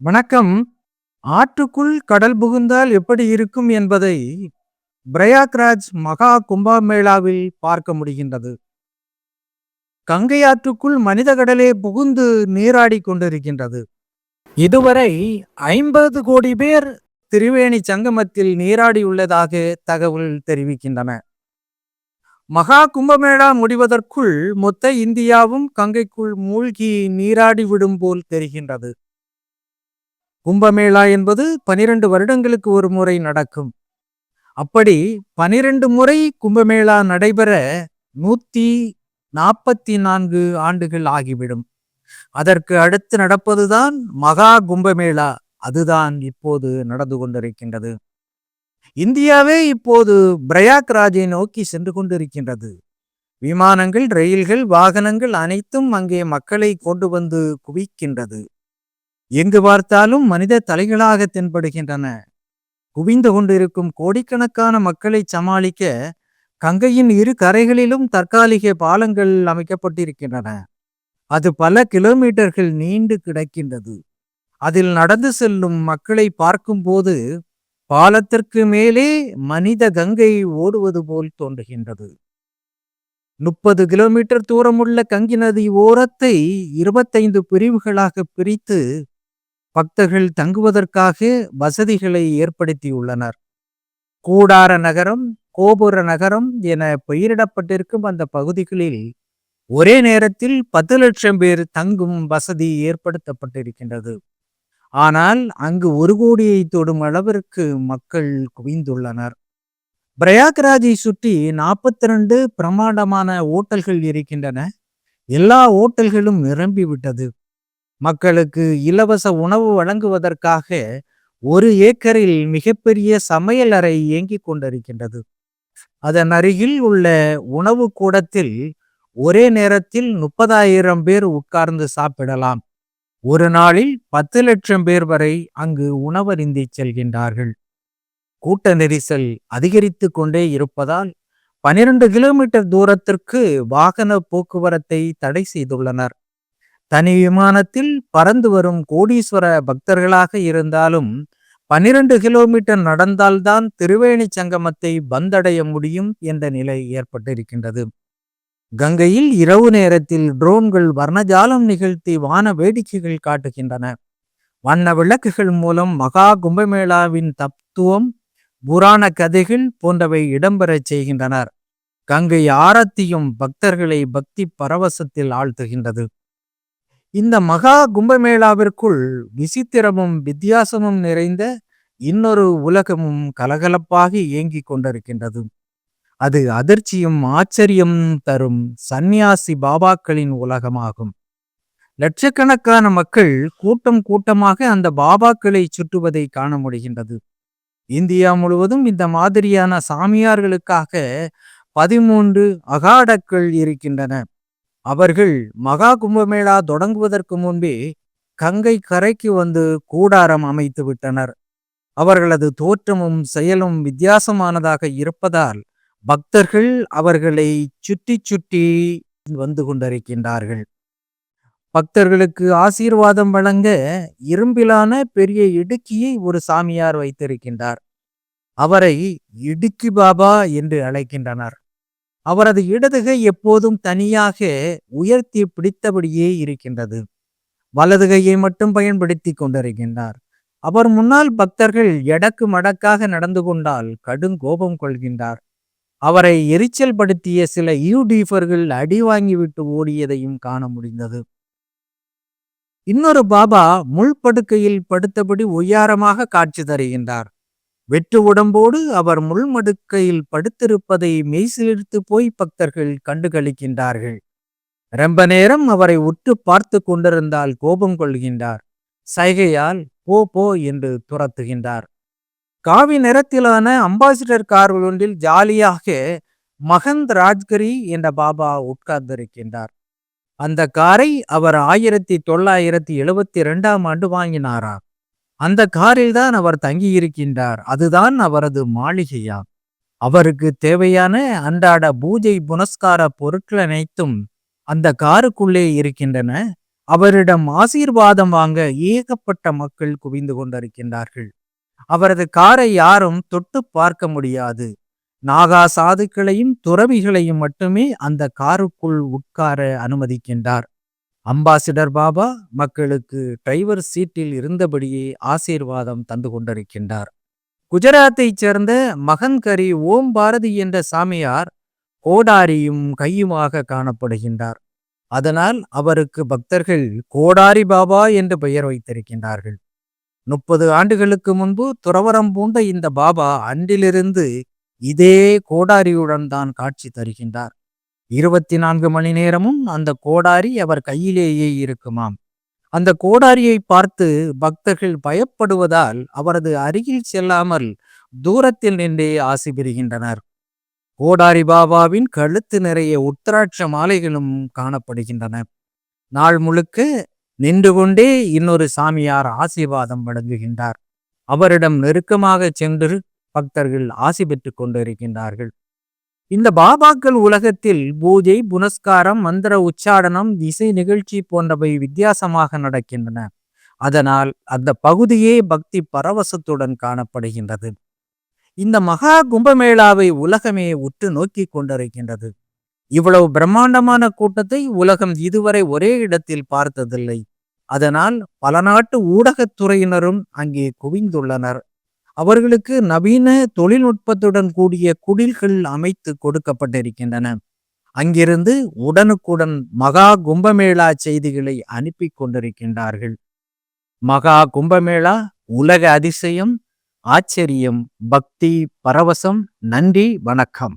வணக்கம். ஆற்றுக்குள் கடல் புகுந்தால் எப்படி இருக்கும் என்பதை பிரயாக்ராஜ் மகா கும்பமேளாவில் பார்க்க முடிகின்றது. கங்கை ஆற்றுக்குள் மனித கடலே புகுந்து நீராடி கொண்டிருக்கின்றது. இதுவரை ஐம்பது கோடி பேர் திரிவேணி சங்கமத்தில் நீராடியுள்ளதாக தகவல் தெரிவிக்கின்றன. மகா கும்பமேளா முடிவதற்குள் மொத்த இந்தியாவும் கங்கைக்குள் மூழ்கி நீராடி விடும் போல் தெரிகின்றது. கும்பமேளா என்பது பனிரெண்டு வருடங்களுக்கு ஒரு முறை நடக்கும். அப்படி பனிரெண்டு முறை கும்பமேளா நடைபெற நூத்தி நாற்பத்தி நான்கு ஆண்டுகள் ஆகிவிடும். அதற்கு அடுத்து நடப்பதுதான் மகா கும்பமேளா. அதுதான் இப்போது நடந்து கொண்டிருக்கின்றது. இந்தியாவே இப்போது பிரயாக்ராஜை நோக்கி சென்று கொண்டிருக்கின்றது. விமானங்கள் ரயில்கள் வாகனங்கள் அனைத்தும் அங்கே மக்களை கொண்டு வந்து குவிக்கின்றது. எங்கு பார்த்தாலும் மனித தலைகளாக தென்படுகின்றன. குவிந்து கொண்டிருக்கும் கோடிக்கணக்கான மக்களை சமாளிக்க கங்கையின் இரு கரைகளிலும் தற்காலிக பாலங்கள் அமைக்கப்பட்டிருக்கின்றன. அது பல கிலோமீட்டர்கள் நீண்டு கிடக்கின்றது. அதில் நடந்து செல்லும் மக்களை பார்க்கும்போது பாலத்திற்கு மேலே மனித கங்கை ஓடுவது போல் தோன்றுகின்றது. முப்பது கிலோமீட்டர் தூரமுள்ள கங்கி நதி ஓரத்தை இருபத்தைந்து பிரிவுகளாக பிரித்து பக்தர்கள் தங்குவதற்காக வசதிகளை ஏற்படுத்தியுள்ளனர். கூடார நகரம் கோபுர நகரம் என பெயரிடப்பட்டிருக்கும் அந்த பகுதிகளில் ஒரே நேரத்தில் பத்து லட்சம் பேர் தங்கும் வசதி ஏற்படுத்தப்பட்டிருக்கின்றது. ஆனால் அங்கு ஒரு கோடியை தொடும் அளவிற்கு மக்கள் குவிந்துள்ளனர். பிரயாக்ராஜை சுற்றி நாற்பத்தி ரெண்டு பிரமாண்டமான ஓட்டல்கள் இருக்கின்றன. எல்லா ஓட்டல்களும் நிரம்பிவிட்டது. மக்களுக்கு இலவச உணவு வழங்குவதற்காக ஒரு ஏக்கரில் மிகப்பெரிய சமையல் அறை இயங்கிக் கொண்டிருக்கின்றது. அதன் அருகில் உள்ள உணவு கூடத்தில் ஒரே நேரத்தில் முப்பதாயிரம் பேர் உட்கார்ந்து சாப்பிடலாம். ஒரு நாளில் பத்து லட்சம் பேர் வரை அங்கு உணவருந்தி செல்கின்றார்கள். கூட்ட நெரிசல் அதிகரித்து கொண்டே இருப்பதால் பனிரெண்டு கிலோமீட்டர் தூரத்திற்கு வாகன போக்குவரத்தை தடை செய்துள்ளனர். தனி விமானத்தில் பறந்து வரும் கோடீஸ்வர பக்தர்களாக இருந்தாலும் பனிரெண்டு கிலோமீட்டர் நடந்தால்தான் திருவேணி சங்கமத்தை வந்தடைய முடியும் என்ற நிலை ஏற்பட்டிருக்கின்றது. கங்கையில் இரவு நேரத்தில் ட்ரோன்கள் வர்ணஜாலம் நிகழ்த்தி வான வேடிக்கைகள் காட்டுகின்றன. வண்ண விளக்குகள் மூலம் மகா கும்பமேளாவின் தத்துவம் புராண கதைகள் போன்றவை இடம்பெறச் செய்கின்றனர். கங்கை ஆரத்தியும் பக்தர்களை பக்தி பரவசத்தில் ஆழ்த்துகின்றது. இந்த மகா கும்பமேளாவிற்குள் விசித்திரமும் வித்தியாசமும் நிறைந்த இன்னொரு உலகமும் கலகலப்பாக இயங்கிக் கொண்டிருக்கின்றது. அது அதிர்ச்சியும் ஆச்சரியம் தரும் சந்நியாசி பாபாக்களின் உலகமாகும். லட்சக்கணக்கான மக்கள் கூட்டம் கூட்டமாக அந்த பாபாக்களை சுற்றுவதை காண முடிகின்றது. இந்தியா முழுவதும் இந்த மாதிரியான சாமியார்களுக்காக பதிமூன்று அகாடக்கள் இருக்கின்றன. அவர்கள் மகா கும்பமேளா தொடங்குவதற்கு முன்பே கங்கை கரைக்கு வந்து கூடாரம் அமைத்து விட்டனர். அவர்களது தோற்றமும் செயலும் வித்தியாசமானதாக இருப்பதால் பக்தர்கள் அவர்களை சுற்றி சுற்றி வந்து கொண்டிருக்கின்றார்கள். பக்தர்களுக்கு ஆசீர்வாதம் வழங்க இரும்பிலான பெரிய இடுக்கியை ஒரு சாமியார் வைத்திருக்கின்றார். அவரை இடுக்கி பாபா என்று அழைக்கின்றனர். அவரது இடதுகை எப்போதும் தனியாக உயர்த்தி பிடித்தபடியே இருக்கின்றது. வலதுகையை மட்டும் பயன்படுத்தி கொண்டிருக்கின்றார். அவர் முன்னால் பக்தர்கள் எடக்கு மடக்காக நடந்து கொண்டால் கடும் கோபம் கொள்கின்றார். அவரை எரிச்சல் படுத்திய சில யூடியூபர்கள் அடி வாங்கிவிட்டு ஓடியதையும் காண முடிந்தது. இன்னொரு பாபா முள்படுக்கையில் படுத்தபடி உயாரமாக காட்சி தருகின்றார். வெற்று உடம்போடு அவர் முள்மடுக்கையில் படுத்திருப்பதை மெய்சிலிர்த்து போய் பக்தர்கள் கண்டுகளிக்கின்றார்கள். ரொம்ப நேரம் அவரை உற்று பார்த்து கொண்டிருந்தால் கோபம் கொள்கின்றார். சைகையால் போ போ என்று துரத்துகின்றார். காவி நிறத்திலான அம்பாசிடர் கார் ஒன்றில் ஜாலியாக மகந்த் ராஜ்கரி என்ற பாபா உட்கார்ந்திருக்கின்றார். அந்த காரை அவர் ஆயிரத்தி தொள்ளாயிரத்தி எழுபத்தி இரண்டாம் ஆண்டு வாங்கினாராம் அந்த காரில்தான் அவர் தங்கியிருக்கின்றார். அதுதான் அவரது மாளிகையா? அவருக்கு தேவையான அன்றாட பூஜை புனஸ்கார பொருட்கள் அனைத்தும் அந்த காருக்குள்ளே இருக்கின்றன. அவரிடம் ஆசீர்வாதம் வாங்க ஏகப்பட்ட மக்கள் குவிந்து கொண்டிருக்கின்றார்கள். அவரது காரை யாரும் தொட்டு பார்க்க முடியாது. நாகா சாதுக்களையும் துறவிகளையும் மட்டுமே அந்த காருக்குள் உட்கார அனுமதிக்கின்றார். அம்பாசிடர் பாபா மக்களுக்கு டிரைவர் சீட்டில் இருந்தபடியே ஆசீர்வாதம் தந்து கொண்டிருக்கின்றார். குஜராத்தைச் சேர்ந்த மகன்கரி ஓம் பாரதி என்ற சாமியார் கோடாரியும் கையுமாக காணப்படுகின்றார். அதனால் அவருக்கு பக்தர்கள் கோடாரி பாபா என்று பெயர் வைத்திருக்கின்றார்கள். முப்பது ஆண்டுகளுக்கு முன்பு துறவரம் பூண்ட இந்த பாபா அன்றிலிருந்து இதே கோடாரியுடன் தான் காட்சி தருகின்றார். இருபத்தி நான்கு மணி நேரமும் அந்த கோடாரி அவர் கையிலேயே இருக்குமாம். அந்த கோடாரியை பார்த்து பக்தர்கள் பயப்படுவதால் அவரது அருகில் செல்லாமல் தூரத்தில் நின்றே ஆசி பெறுகின்றனர். கோடாரி பாபாவின் கழுத்து நிறைய உத்தராட்ச மாலைகளும் காணப்படுகின்றன. நாள் முழுக்க நின்று கொண்டே இன்னொரு சாமியார் ஆசீர்வாதம் வழங்குகின்றார். அவரிடம் நெருக்கமாக சென்று பக்தர்கள் ஆசி பெற்றுக் கொண்டிருக்கின்றார்கள். இந்த பாபாக்கள் உலகத்தில் பூஜை புனஸ்காரம் மந்திர உச்சாடனம் இசை நிகழ்ச்சி போன்றவை வித்தியாசமாக நடக்கின்றன. அதனால் அந்த பகுதியே பக்தி பரவசத்துடன் காணப்படுகின்றது. இந்த மகா கும்பமேளாவை உலகமே உற்று நோக்கி கொண்டிருக்கின்றது. இவ்வளவு பிரம்மாண்டமான கூட்டத்தை உலகம் இதுவரை ஒரே இடத்தில் பார்த்ததில்லை. அதனால் பல நாட்டு ஊடகத்துறையினரும் அங்கே குவிந்துள்ளனர். அவர்களுக்கு நவீன தொழில்நுட்பத்துடன் கூடிய குடில்கள் அமைத்து கொடுக்கப்பட்டிருக்கின்றன. அங்கிருந்து உடனுக்குடன் மகா கும்பமேளா செய்திகளை அனுப்பி கொண்டிருக்கின்றார்கள். மகா கும்பமேளா உலக அதிசயம் ஆச்சரியம் பக்தி பரவசம் நன்றி வணக்கம்.